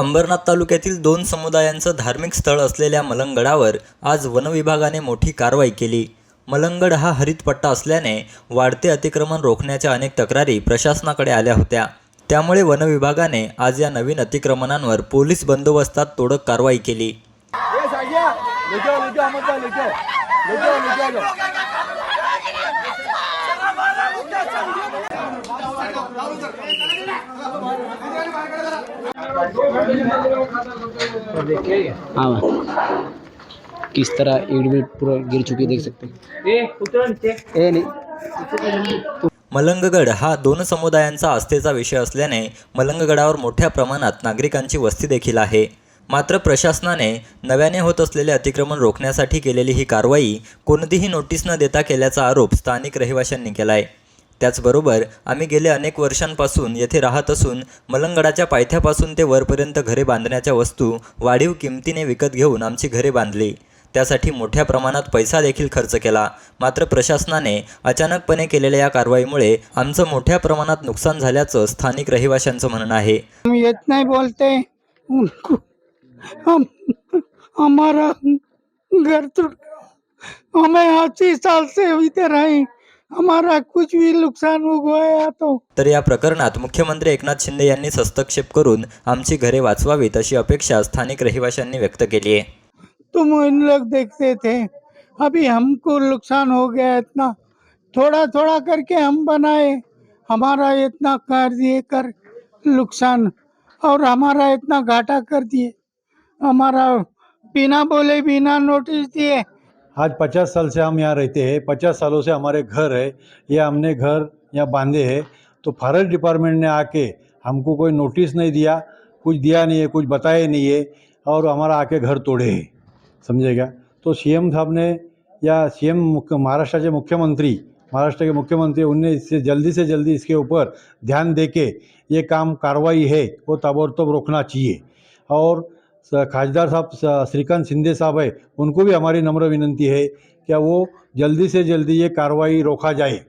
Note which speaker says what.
Speaker 1: अंबरनाथ तालुक्यातील दोन समुदायांचं धार्मिक स्थळ असलेल्या मलंगडावर आज वनविभागाने मोठी कारवाई केली. मलंगड हा हरित पट्टा असल्याने वाढते अतिक्रमण रोखण्याच्या अनेक तक्रारी प्रशासनाकडे आल्या होत्या. त्यामुळे वनविभागाने आज या नवीन अतिक्रमणांवर पोलीस बंदोबस्तात तोडक कारवाई केली.
Speaker 2: हाँ किस तरह ईट भी पूरा गिर चुकी देख सकते हैं। ए नहीं।
Speaker 1: मलंगगड हा दोन समुदायांचा आस्थेचा विषय असल्याने मलंगगडावर मोठ्या प्रमाणात नागरिकांची वस्ती देखील आहे. मात्र प्रशासनाने नव्याने होत असलेले अतिक्रमण रोखण्यासाठी केलेली ही कारवाई कोणतीही नोटीस न देता केल्याचा आरोप स्थानिक रहिवाशांनी केला आहे त्याचबरोबर आम्ही गेले अनेक वर्षांपासून येथे राहत असून मलंगडाच्या पायथ्यापासून ते वरपर्यंत घरे बांधण्याच्या वस्तू वाढीव किमतीने विकत घेऊन आमची घरे बांधली. त्यासाठी मोठ्या प्रमाणात पैसा देखील खर्च केला. मात्र प्रशासनाने अचानकपणे केलेल्या या कारवाईमुळे आमचं मोठ्या प्रमाणात नुकसान झाल्याचं स्थानिक रहिवाशांचं म्हणणं आहे.
Speaker 3: येत नाही बोलते. हमारा घर हमें अस्सी साल से इधर आए हमारा कुछ भी नुकसान हो गया तो
Speaker 1: तर या प्रकरणात मुख्यमंत्री एकनाथ शिंदे यांनी हस्तक्षेप करून आमची घरे वाचवावीत अशी अपेक्षा स्थानिक रहिवाशांनी व्यक्त केली आहे.
Speaker 3: तुम इन लोग देखते थे. अभी हमको नुकसान हो गया इतना. थोड़ा थोड़ा करके हम बनाए. हमारा इतना कर दिए कर नुकसान. और हमारा इतना घाटा कर दिए. हमारा बिना बोले बिना नोटिस दिए.
Speaker 4: आज पचास साल से हम यहाँ रहते हैं, पचास सालों से हमारे घर है, ये हमने घर यहाँ बांधे हैं तो फॉरेस्ट डिपार्टमेंट ने आके हमको कोई नोटिस नहीं दिया, कुछ दिया नहीं है, कुछ बताया नहीं है, और हमारा आके घर तोड़े हैं, समझेगा? तो सीएम साहब ने, या सीएम महाराष्ट्र के मुख्यमंत्री, महाराष्ट्र के मुख्यमंत्री, उनने इससे जल्दी से जल्दी इसके ऊपर ध्यान दे के ये काम कार्रवाई है, वो ताबड़तोड़ रोकना चाहिए, और खासदार साहब श्रीकांत शिंदे साहब है उनको भी हमारी नम्र विनंती है क्या वो जल्दी से जल्दी ये कार्रवाई रोका जाए।